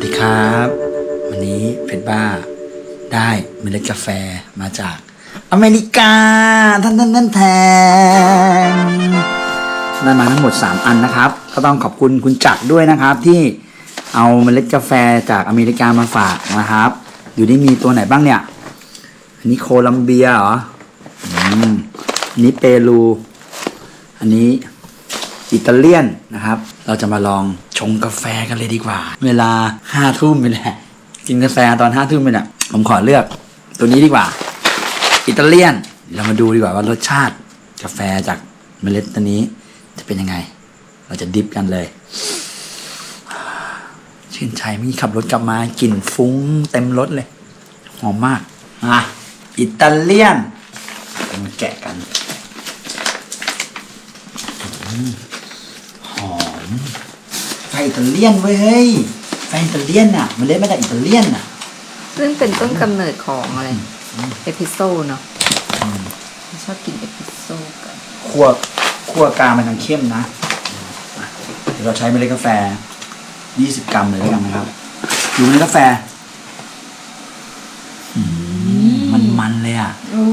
วัสดีครับ วันนี้เพชรบ้าได้เมล็ดกาแฟมาจากอเมริกาท่านท่านท่านแทนได้มาทั้งหมด 3 อันนะครับ ก็ต้องขอบคุณคุณจักรด้วยนะครับ ที่เอาเมล็ดกาแฟจากอเมริกามาฝากนะครับ อยู่นี่มีตัวไหนบ้างเนี่ย อันนี้โคลัมเบียเหรออืมอันนี้เปรู อันนี้อิตาเลียนนะครับ เราจะมาลอง ชงกาแฟกันเลยดีกว่า เวลาห้าทุ่มไปแหละกินกาแฟตอนห้าทุ่มไปเนี่ยผมขอเลือกตัวนี้ดีกว่า อิตาเลียน เรามาดูดีกว่าว่ารสชาติกาแฟจากเมล็ดตัวนี้จะเป็นยังไง เราจะดิฟกันเลย ชื่นใจเมื่อกี้ขับรถกลับมากลิ่นฟุ้งเต็มรถเลย หอมมาก อะ อิตาเลียนมาแกะกันหอม อิตาเลียนเว้ยเฮ้ยไฟอิตาเลียนอะ มันเล่นมาจากอิตาเลียนอะ ซึ่งเป็นต้นกำเนิดของอะไรเอพิโซเนาะชอบกินเอพิโซกันคั่วคั่วกลางมันทางเข้มนะอะเดี๋ยวเราใช้เมล็ดกาแฟ 20 กรัมเลยแล้วกันนะครับดูเมล็ดกาแฟอืมมันมันเลยอะโอ้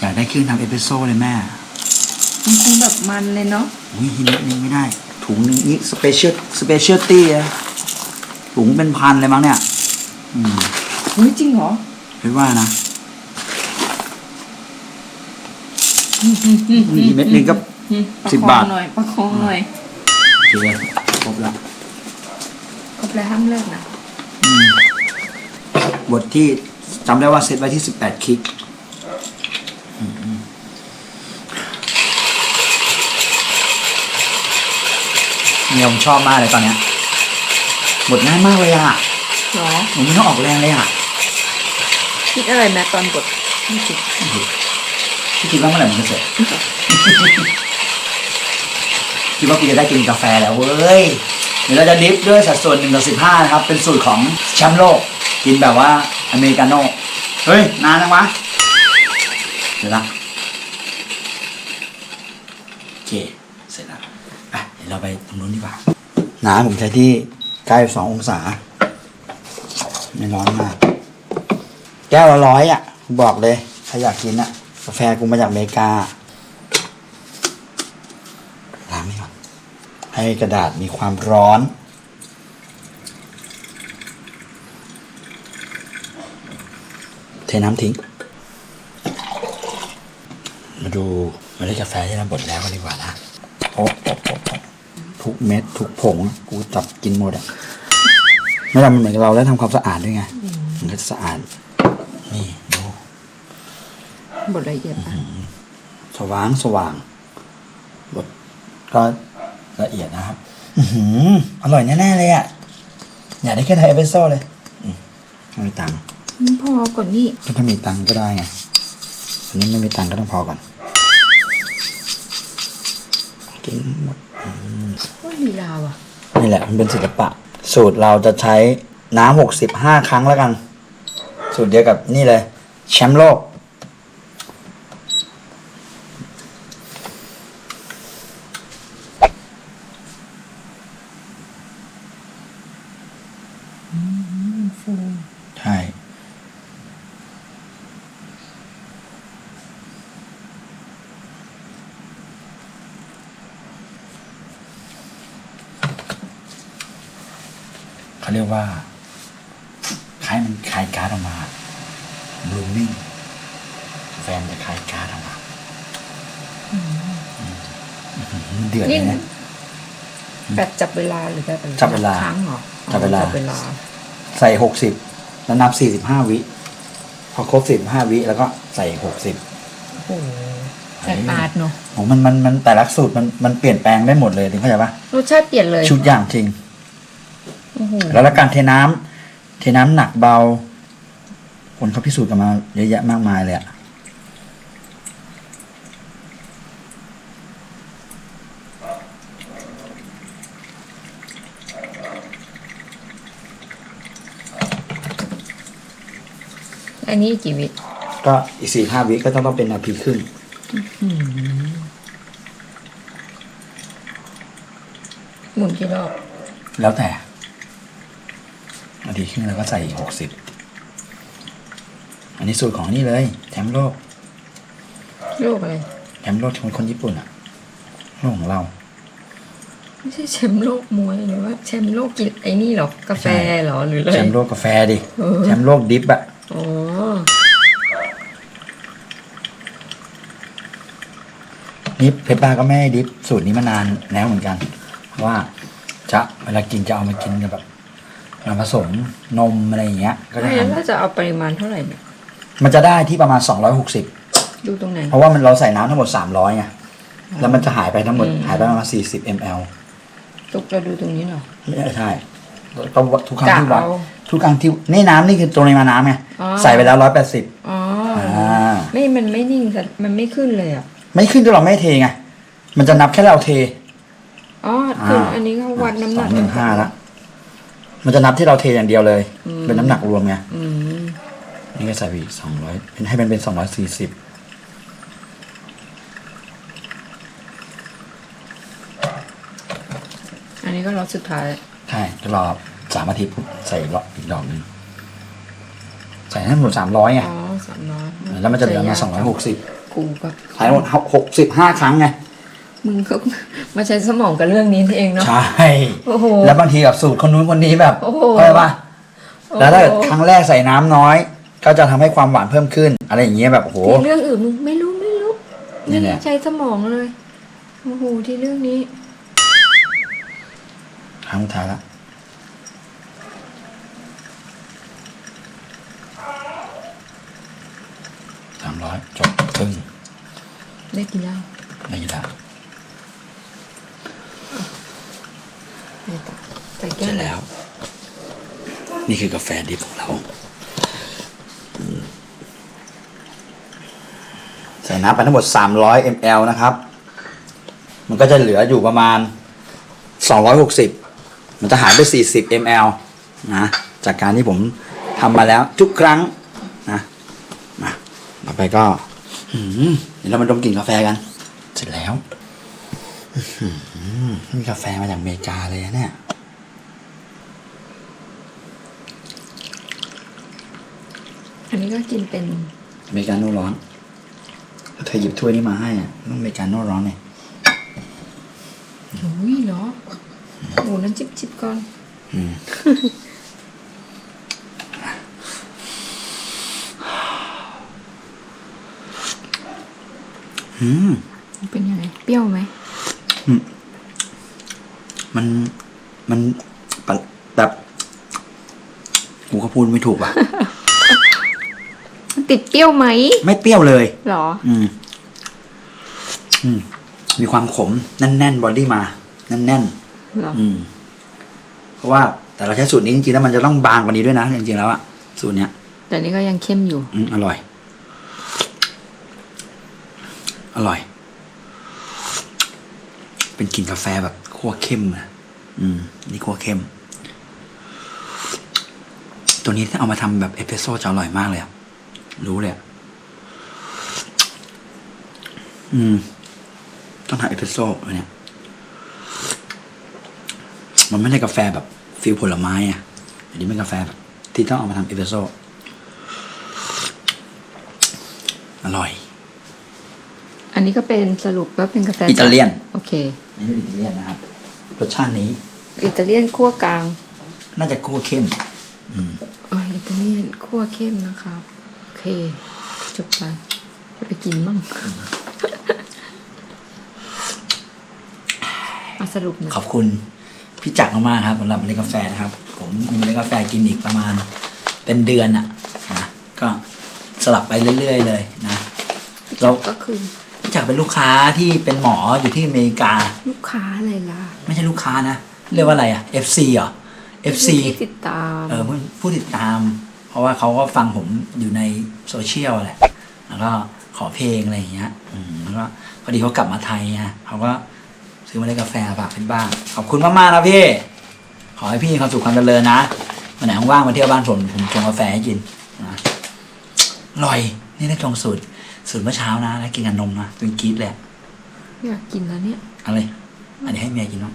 อยากได้เครื่องทำเอสเปรสโซ่เลยแม่มันคงแบบมันเลยเนาะอุ้ยหินนิดนึงไม่ได้ ถุงนึงนี่สเปเชียลสเปเชียลตี้อะถุงเป็นพันเลยมั้งเนี่ย อืมเฮ้ยจริงเหรอคิดว่านะมีเม็ดหนึงก็อืมประสิบคองบาทหน่อย ประคองหน่อยโอเคครบแล้วครบแล้วห้ามเลิกนะบทที่จำได้ว่าเซตไว้ที่18คลิก เนี่ยผมชอบมากเลยตอนเนี้ยบทง่ายมากเลยอะเหรอผมไม่ต้องออกแรงเลยอะคิดอะไรแม่ตอนบทไม่คิดพี่คิดว่าเมื่อไหร่มันจะเสร็จคิดว่ากูจะได้กินกาแฟแล้วเว้ยเดี๋ยวเราจะดิฟด้วยสัดส่วน1ต่อ15นะครับ เป็นสูตรของแชมป์โลก กินแบบว่าอเมริกาโน่ เฮ้ย นานจังวะเสร็จละโอเค เสร็จแล้วอะเดี๋ยวเราไปตรงนู้นดีกว่าหน้ำผมใช้ที่ใกล้สององศา ไม่ร้อนมาก แก้วละร้อยอะ บอกเลยใครอยากกินอะ กาแฟกูมาจากอเมริกาล้างนี่ก่อนให้กระดาษมีความร้อนเทน้ำทิ้ง มาดูมล็ดกาแฟที่เราบดแล้วกันดีกว่านะโอ้โอ้โอ้โอ้ ทุกเม็ดทุกผงกูจับกินหมดอะไม่ทำมันเหมือนกับเราแล้วทำความสะอาดด้วยไงมันก็จะสะอาด นี่ดูบทละเอียดอะสว่างสว่างบดก็ละเอียดนะครับอือหืออร่อยแน่ๆเลยอะอยากได้แค่ไทยเอสเปรสโซ่เลยอืมไม่มีตังค์อืมพอก่อนนี่ก็ถ้ามีตังค์ก็ได้ไงอันนี้ไม่มีตังค์ก็ต้องพอก่อนกิน ว่าลีลาว่ะ นี่แหละมันเป็นศิลปะ สูตรเราจะใช้น้ำหกสิบห้าครั้งแล้วกัน สูตรเดียวกับนี่เลย แชมป์โลก ใช่ เขาเรียกว่าคล้ายมันคลายการ์ดออกมาบลูมิ่งแฟนจะคลายการ์ดออกมาอืมเดือดเลยนะแบบจับเวลาหรือแบบอะไรจับเวลาครั้งเหรออ๋อจับเวลาจับเวลา ใส่หกสิบแล้วนับสี่สิบห้าวิ พอครบสี่สิบห้าวิ แล้วก็ใส่หกสิบโอ้โหแต่อาร์ตเนาะโอ้มันมันมันแต่ละสูตรมันมันเปลี่ยนแปลงได้หมดเลยถึงเข้าใจปะรสชาติเปลี่ยนเลย ชุดอย่างจริงโอ้โห แล้วแล้วการเทน้ำเทน้ำหนักเบา คนเขาพิสูจน์กันมาเยอะแยะมากมายเลยอะอันนี้กี่วิก็อีกสี่ห้าวิก็ต้องต้องเป็นนาทีครึ่งหมุนกี่รอบ แล้วแต่ นาทีครึ่งแล้วก็ใส่หกสิบอันนี้สูตรของนี่เลยแชมป์โลกโรคอะไรแชมป์โลกคนญี่ปุ่นอะโลกของเรา ไม่ใช่แชมป์โลกมวยหรือว่าแชมป์โลกกินไอ้นี่เหรอกาแฟเหรอหรืออะไรแชมป์โลกกาแฟดิเออแชมป์โลกดิฟอะอ๋อนี่เพชรบ้าก็ไม่ได้ดิฟสูตรนี้มานานแล้วเหมือนกันเพราะว่าจะเวลากินจะเอามากินกับแบบ มาผสมนมอะไรอย่างเงี้ย ก็จะไม่งั้นทำถ้าจะเอาปริมาณเท่าไหร่เนี่ย มันจะได้ที่ประมาณ 260 ดูตรงไหน เพราะว่ามันเราใส่น้ำทั้งหมด 300ไงแล้วมันจะหายไปทั้งหมดอืม หายไปประมาณ 40 ml ตุกเราดูตรงนี้หน่อยใช่ก็วัดทุกครั้งที่วัดกะเอาทุกครั้งที่นี่น้ำนี่คือตัวในมาน้ำไงอ๋อ ใส่ไปแล้วร้อยแปดสิบอ๋ออ่า ไม่ มันไม่นิ่งสัมันไม่ขึ้นเลยอะ ไม่ขึ้นถ้าเราไม่เทไงมันจะนับแค่เราเทอ๋อ คืออันนี้เขาวัดน้ำหนักสองหนึ่งห้าละ มันจะนับที่เราเทอย่างเดียวเลยอืมเป็นน้ำหนักรวมไงอืมนี่ก็ใส่ไปอีกสองร้อยเป็นให้มันเป็นสองร้อยสี่สิบอันนี้ก็รอบสุดท้าย ใช่ก็รอสามอาทิตย์ปุ๊บใส่อีกรอบอีกดอกหนึ่งใส่ทั้งหมดสามร้อยไงอ๋อสามร้อยแล้วมันจะเหลือมาสองร้อยหกสิบกูก็ใช้หมดหกสิบห้าครั้งไง มึงก็มาใช้สมองกับเรื่องนี้เองเนาะ ใช่ โอ้โห แล้วบางทีแบบสูตรคนนู้นคนนี้แบบโอ้โห เข้าใจปะโอ้โหแล้วถ้าเกิดครั้งแรกใส่น้ำน้อย ก็จะทำให้ความหวานเพิ่มขึ้น อะไรอย่างเงี้ยแบบโอ้โห ที่เรื่องอื่นมึงไม่รู้ไม่รู้นี่ไม่แหได้ละ ใช้สมองเลย โอ้โห ที่เรื่องนี้ ครั้งสุดท้ายละสามร้อยจบครึ่งได้กินแล้วไม่ได้ไปต่อใส่เสแก้ร็จแล้ว นี่คือกาแฟดิบของเรา ใส่น้ำไปทั้งหมด 300 ml นะครับ มันก็จะเหลืออยู่ประมาณ 260 มันจะหายไป 40 ml นะ จากการที่ผมทำมาแล้วทุกครั้งนะมาต่อไปก็ เดี๋ยวเรามาดมกลิ่นกาแฟกัน เสร็จแล้ว อื้อหือนี่กาแฟมาจากอเมริกาเลยนะเนี่ยอันนี้ก็กินเป็นอเมริกาโน่ร้อนเธอหยิบถ้วยนี้มาให้อะต้องอเมริกาโน่ร้อนเลยอุ้ยเหรอโอ้นั้นจิบจิบก่อนอืมอืมมันเป็นยังไง เปรี้ยวไหม มันมันปะแบบกูก็พูดไม่ถูกว่ะมันติดเปรี้ยวไหม ไม่เปรี้ยวเลยเหรอ อืม อืม มีความขมแน่นๆบอดี้มา แน่นเหรอๆอืม เพราะว่าแต่เราใช้สูตรนี้จริงๆแล้วมันจะต้องบางกว่านี้ด้วยนะจริงๆแล้วอะสูตรเนี้ย แต่นี่ก็ยังเข้มอยู่ อืมอร่อย อร่อย เป็นกลิ่นกาแฟแบบคั่วเข้มนะอืม นี่คั่วเข้ม ตัวนี้ถ้าเอามาทำแบบเอสเปรสโซ่จะอร่อยมากเลยอะรู้เลยอะอืม ต้องทำเอสเปรสโซ่อันเนี้ยมันไม่ได้กาแฟแบบฟิลผลไม้อะอันนี้เป็นกาแฟแบบ ที่ต้องเอามาทำเอสเปรสโซ่อร่อย อันนี้ก็เป็นสรุปว่าเป็นกาแฟอิตาเลียน โอเค นี่เป็นอิตาเลียนนะครับรสชาตินี้ อิตาเลียนคั่วกลางน่าจะคั่วเข้มอ๋ออิตาเลียนคั่วเข้มนะครับโอเคจบไปจะไปกินมั่งมาสรุปหน่อยขอบคุณพี่จักรมากๆครับสำหรับเมล็ดกาแฟนะครับ ผมมีเมล็ดกาแฟกินอีกประมาณ เป็นเดือนอะนะก็สลับไปเรื่อย ๆ เลยนะเราก็คือ พี่จักรเป็นลูกค้าที่เป็นหมออยู่ที่อเมริกา ลูกค้าอะไรล่ะ ไม่ใช่ลูกค้านะ เรียกว่าอะไรอะ FC เหรอ FC ที่ติดตาม เออผู้ผู้ติดตาม เพราะว่าเขาก็ฟังผมอยู่ในโซเชียลแหละ แล้วก็ขอเพลงอะไรอย่างเงี้ย อืมแล้วก็พอดีเขากลับมาไทยไงเขาก็ซื้อมาได้กาแฟฝากเป็นบ้างขอบคุณมากๆนะพี่ ขอให้พี่มีความสุขความเจริญนะวันไหนว่างๆมาเที่ยวบ้านผมผมชงกาแฟให้กินนะอร่อยนี่ได้ชงสูตร สูตรเมื่อเช้านะแล้วกินกับนมนะเป็นกรีดเลยอะอยากกินแล้วเนี่ยเอะไร อันนี้ให้เมียกินเนาะ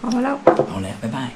พอแล้วเอาเลยบ๊ายบาย